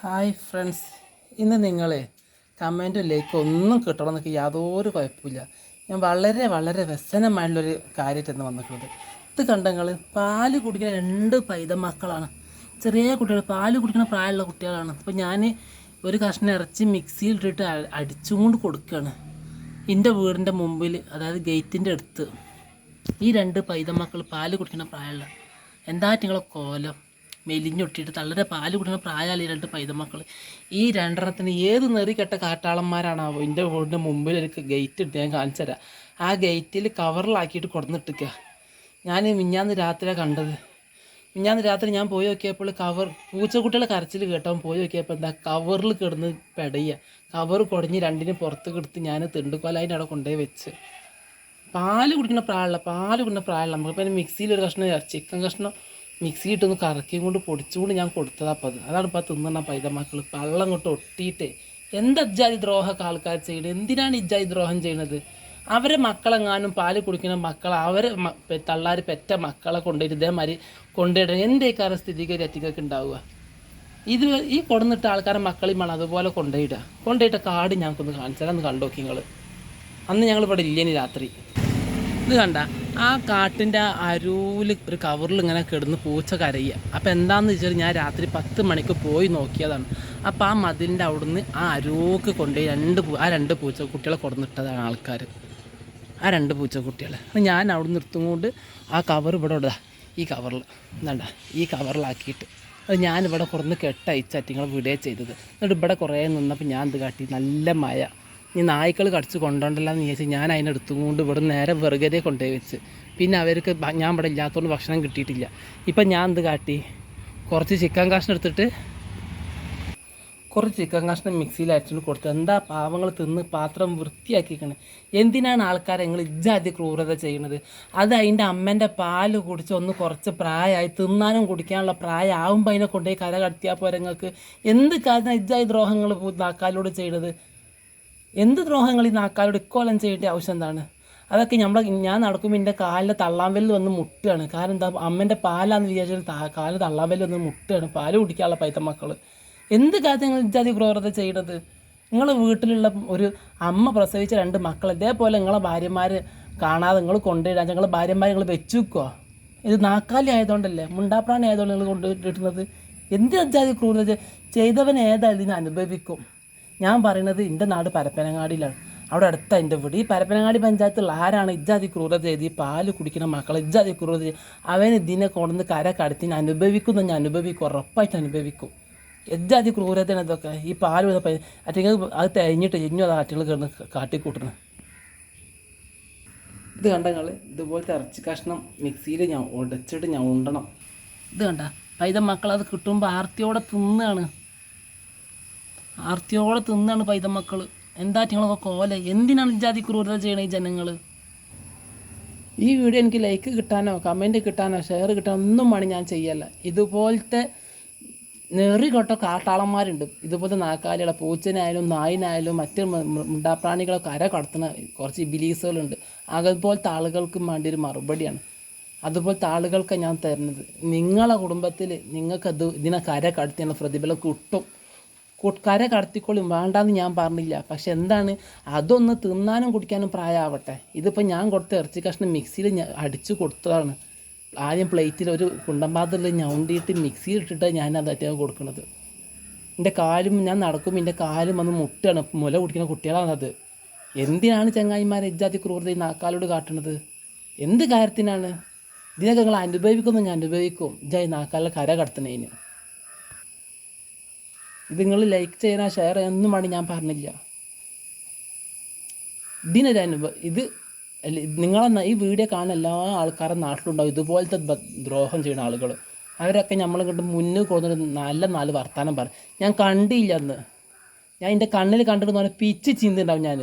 Hi friends ഇന്ന് നിങ്ങൾ കമന്റും like ഒന്നും കിട്ടണമെന്നൊക്കെ യാതൊരു കുഴപ്പമില്ല ഞാൻ വളരെ വളരെ വ്യസനമായിട്ടുള്ളൊരു കാര്യമായിട്ടാണ് വന്നിട്ടുള്ളത്. ഇത് കണ്ടങ്ങൾ പാൽ കുടിക്കുന്ന രണ്ട് പൈത മക്കളാണ് ചെറിയ കുട്ടികൾ പാൽ കുടിക്കുന്ന പ്രായമുള്ള കുട്ടികളാണ്. അപ്പോൾ ഞാൻ ഒരു കഷ്ണം ഇറച്ചി മിക്സിയിലിട്ടിട്ട് അടിച്ചുകൊണ്ട് കൊടുക്കുകയാണ്. എന്റെ വീടിന്റെ മുമ്പിൽ അതായത് ഗേറ്റിന്റെ അടുത്ത്. ഈ രണ്ട് പൈതമക്കൾ പാൽ കുടിക്കുന്ന പ്രായമുള്ള. എന്താ നിങ്ങളെ കോലം? മെലിഞ്ഞൊട്ടിയിട്ട് തള്ളരെ പാൽ കുടിക്കുന്ന പ്രായാലി രണ്ട് പൈതമക്കൾ ഈ രണ്ടെണ്ണത്തിന് ഏത് നെറികെട്ട കാട്ടാളന്മാരാണാവോ? എന്റെ വീടിന്റെ മുമ്പിൽ ഒരു ഗേറ്റ് ഇട്ട് ഞാൻ കാണിച്ചു തരാം. ആ ഗേറ്റിൽ കവറിലാക്കിയിട്ട് കൊടുന്നിട്ടിക്കുക ഞാൻ മിഞ്ഞാന്ന് രാത്രിയാണ് കണ്ടത്. മിഞ്ഞാന്ന് രാത്രി ഞാൻ പോയി നോക്കിയപ്പോൾ കവർ പൂച്ചക്കുട്ടികളെ കരച്ചിൽ കേട്ടവൻ പോയി നോക്കിയപ്പോൾ എന്താ കവറിൽ കിടന്ന് പെടയുക കവർ കുടഞ്ഞ് രണ്ടിനും പുറത്ത് കിടത്ത് ഞാൻ തിണ്ടുക്കോലായിട്ട് അവിടെ കൊണ്ടുപോയി വെച്ച്. പാൽ കുടിക്കുന്ന പ്രായമുള്ള പാൽ കുടിക്കുന്ന പ്രായമുള്ള നമുക്ക് പിന്നെ മിക്സിയിൽ ഒരു കഷ്ണം ചിക്കൻ കഷ്ണം മിക്സി ഇട്ടൊന്ന് കറക്കിയും കൊണ്ട് പൊടിച്ചുകൊണ്ട് ഞാൻ കൊടുത്തതാ അപ്പം അത്. അതാണ് ഇപ്പം തിന്നണ പൈതമക്കൾ പള്ളം കൊണ്ട് ഒട്ടിയിട്ട് എന്താ ജാതി ദ്രോഹമൊക്കെ ആൾക്കാർ ചെയ്യുന്നത് എന്തിനാണ് ഇജ്ജാതി ദ്രോഹം ചെയ്യുന്നത് അവരെ മക്കളെങ്ങാനും പാൽ കുടിക്കുന്ന മക്കൾ അവരെ തള്ളാർ പെറ്റ മക്കളെ കൊണ്ടുപോയിട്ട് ഇതേമാതിരി കൊണ്ടുപോയിട്ട് എന്തേക്കാര സ്ഥിതിഗതി അറ്റിക്കൊക്കെ ഉണ്ടാവുക? ഇത് ഈ കൊടുന്നിട്ട ആൾക്കാരെ മക്കളെയും വേണം അതുപോലെ കൊണ്ടുപോയിടുക കൊണ്ടുപോയിട്ട കാട് ഞങ്ങൾക്കൊന്ന് കാണിച്ചാൽ കണ്ടു നോക്കി നിങ്ങൾ അന്ന് ഞങ്ങൾ ഇവിടെ ഇല്ലേനി രാത്രി. ഇത് കണ്ട? ആ കാട്ടിന്റെ അരൂൽ ഒരു കവറിൽ ഇങ്ങനെ കിടന്ന് പൂച്ച കരയുക അപ്പോൾ എന്താണെന്ന് വെച്ചാൽ ഞാൻ രാത്രി പത്ത് മണിക്ക് പോയി നോക്കിയതാണ്. അപ്പോൾ ആ മതിലിന്റെ അവിടുന്ന് ആ അരൂക്ക് കൊണ്ടുപോയി രണ്ട് ആ രണ്ട് പൂച്ച കുട്ടികളെ കൊടുന്നിട്ടതാണ് ആൾക്കാർ ആ രണ്ട് പൂച്ച കുട്ടികളെ ഞാൻ അവിടെ നിർത്തുകൊണ്ട് ആ കവർ ഇവിടെ ഇടാ ഈ കവറിൽ എന്താണ്ട ഈ കവറിലാക്കിയിട്ട് അത് ഞാനിവിടെ കുറന്ന് കെട്ടയച്ചാറ്റി നിങ്ങൾ വിടുകയാണ് ചെയ്തത്. എന്നിട്ട് ഇവിടെ കുറേ നിന്നപ്പോൾ ഞാൻ എന്ത് കാട്ടി? നല്ല മഴ. ഈ നായ്ക്കൾ കടിച്ച് കൊണ്ടുണ്ടല്ലോ എന്ന് വിചാരിച്ച് ഞാൻ അതിനെ കൊണ്ട് ഇവിടെ നേരെ വെറുതെ കൊണ്ടുപോയി വെച്ച്. പിന്നെ അവർക്ക് ഞാൻ ഇവിടെ ഇല്ലാത്തതുകൊണ്ട് ഭക്ഷണം കിട്ടിയിട്ടില്ല. ഇപ്പം ഞാൻ എന്ത് കാട്ടി? കുറച്ച് ചിക്കൻ കാഷ്ണം എടുത്തിട്ട് കുറച്ച് ചിക്കൻ കഷ്ണം മിക്സിയിൽ അരച്ചുകൊണ്ട് കൊടുത്തു. എന്താ പാവങ്ങൾ തിന്ന് പാത്രം വൃത്തിയാക്കിക്കണേ. എന്തിനാണ് ആൾക്കാരെ നിങ്ങൾ ഇജ്ജാതി ക്രൂരത ചെയ്യുന്നത് അത് അതിന്റെ അമ്മേന്റെ പാൽ കുടിച്ച് ഒന്ന് കുറച്ച് പ്രായമായി തിന്നാനും കുടിക്കാനുള്ള പ്രായമാകുമ്പോൾ അതിനെ കൊണ്ടുപോയി കര കടത്തിയാൽ പോരെ നിങ്ങൾക്ക് എന്ത് കാര്യം ഇജ്ജാതി ദ്രോഹങ്ങൾ നാക്കാലോട് ചെയ്യണത്? എന്ത് ദ്രോഹങ്ങൾ ഈ നാക്കാലോട് ഇക്കോലം ചെയ്യേണ്ട ആവശ്യം എന്താണ്? അതൊക്കെ നമ്മളെ ഞാൻ നടക്കുമ്പോൾ എന്റെ കാലിൽ തള്ളാമ്പലിൽ വന്ന് മുട്ടുകയാണ് കാരണം എന്താ? അമ്മേന്റെ പാലാന്ന് വിചാരിച്ചാൽ താ- കാൽ തള്ളാമ്പലിൽ വന്ന് മുട്ടുകയാണ് പാൽ കുടിക്കാനുള്ള പൈത്ത മക്കൾ എന്ത് കാര്യത്തിൽ നിങ്ങൾ ഇജാതി ക്രൂരത ചെയ്യണത്? നിങ്ങൾ വീട്ടിലുള്ള ഒരു അമ്മ പ്രസവിച്ച രണ്ട് മക്കൾ ഇതേപോലെ നിങ്ങളെ ഭാര്യമാർ കാണാതെ നിങ്ങൾ കൊണ്ടുവരാൻ ഞങ്ങളെ ഭാര്യമാരെ നിങ്ങൾ വെച്ചു ഇത് നാക്കാലി ആയതുകൊണ്ടല്ലേ? മുണ്ടാപ്രാണി ആയതുകൊണ്ട് നിങ്ങൾ കൊണ്ടുപോയിട്ടിരുന്നത് എന്ത് ഇജാതി ക്രൂരത ചെയ്- ചെയ്തവൻ ഏതായാലും ഇതിനെ അനുഭവിക്കും? ഞാൻ പറയുന്നത് എന്റെ നാട് പരപ്പനങ്ങാടിയിലാണ്. അവിടെ അടുത്ത എന്റെ വീട്. ഈ പരപ്പനങ്ങാടി പഞ്ചായത്തുള്ള ആരാണ് ഇജാതി ക്രൂരത ചെയ്ത് ഈ പാൽ കുടിക്കുന്ന മക്കളെ ഇജാതി ക്രൂരത ചെയ്ത് അവൻ ഇതിനെ കൊണ്ടുവന്ന് കര കടത്തിന് അനുഭവിക്കുന്നു ഞാൻ അനുഭവിക്കും ഉറപ്പായിട്ട് അനുഭവിക്കും. എജാതി ക്രൂരതയാണ് ഇതൊക്കെ. ഈ പാൽ അറ്റങ്ങൾ അത് തേഞ്ഞിട്ട് ഇഞ്ഞു അത് ആറ്റുകൾ കിടന്ന് കാട്ടിക്കൂട്ടണം. ഇത് കണ്ട ഇതുപോലത്തെ ഇറച്ചി കഷ്ണം മിക്സിയിൽ ഞാൻ ഉടച്ചിട്ട് ഞാൻ ഉണ്ടണം. ഇത് കണ്ട? പൈത മക്കൾ അത് കിട്ടുമ്പോൾ ആർത്തിയോടെ തിന്നാണ്. ആർത്തിയോടെ തിന്നാണ് പൈത മക്കൾ എന്താ നിങ്ങളൊക്കെ കോല? എന്തിനാണ് ജാതി ക്രൂരത ചെയ്യണ ഈ ജനങ്ങൾ ഈ വീഡിയോ എനിക്ക് ലൈക്ക് കിട്ടാനോ കമന്റ് കിട്ടാനോ ഷെയർ കിട്ടാനോ ഒന്നും വേണം ഞാൻ ചെയ്യല്ല. ഇതുപോലത്തെ നെറികൊട്ട കാട്ടാളന്മാരുണ്ട്. ഇതുപോലത്തെ നാക്കാലികളെ പൂച്ചനായാലും നായിനായാലും മറ്റ് മുണ്ടാപ്രാണികളൊക്കെ അര കടത്തുന്ന കുറച്ച് ബിലീസുകളുണ്ട് അതുപോലത്തെ ആളുകൾക്ക് വേണ്ടി ഒരു മറുപടിയാണ്. അതുപോലത്തെ ആളുകൾക്ക് ഞാൻ തരുന്നത്. നിങ്ങളെ കുടുംബത്തിൽ നിങ്ങൾക്കത് ഇതിനെ കര കടത്തിയുള്ള പ്രതിഫലം കിട്ടും. കു- കര കടത്തിക്കോളും. വേണ്ടാന്ന് ഞാൻ പറഞ്ഞില്ല. പക്ഷെ എന്താണ്? അതൊന്ന് തിന്നാനും കുടിക്കാനും പ്രായമാവട്ടെ ഇതിപ്പോൾ ഞാൻ കൊടുത്ത ഇറച്ചി കഷ്ണം മിക്സിയിൽ അടിച്ചു കൊടുത്തതാണ്. ആദ്യം പ്ലേറ്റിൽ ഒരു കുണ്ടമ്പാത്രത്തിൽ ഞൗണ്ടിയിട്ട് മിക്സിയിൽ ഇട്ടിട്ട് ഞാൻ അത് അറ്റം കൊടുക്കുന്നത് എന്റെ കാലും ഞാൻ നടക്കുമ്പോൾ എന്റെ കാലും വന്ന് മുട്ടാണ്. മുല കുടിക്കുന്ന കുട്ടികളാണത്. എന്തിനാണ് ചങ്ങായിമാരെ ഇജാതി ക്രൂരത ഈ നാക്കാലോട് കാട്ടുന്നത് എന്ത് കാര്യത്തിനാണ്? ഇതിനൊക്കെ നിങ്ങൾ അനുഭവിക്കുന്നു ഞാൻ അനുഭവിക്കും. ഇജായി നാക്കാലിലെ കര കടത്തുന്നതിന് നിങ്ങൾ ലൈക്ക് ചെയ്യാനോ ഷെയർ ചെയ്യാനൊന്നും വേണ്ടി ഞാൻ പറഞ്ഞില്ല. ഇതിനൊരു അനുഭവം ഇത് നിങ്ങളെ ഈ വീഡിയോ കാണുന്ന എല്ലാ ആൾക്കാരും നാട്ടിലുണ്ടാവും. ഇതുപോലത്തെ ദ്രോഹം ചെയ്യുന്ന ആളുകൾ അവരൊക്കെ നമ്മളെ കണ്ട് മുന്നിൽ കൊണ്ടുവന്നിട്ട് നല്ല നാല് വർത്തമാനം പറയും. ഞാൻ കണ്ടില്ല അന്ന്. ഞാൻ എന്റെ കണ്ണിൽ കണ്ടിട്ട് പറഞ്ഞാൽ പിച്ച് ചീന്തുണ്ടാവും ഞാൻ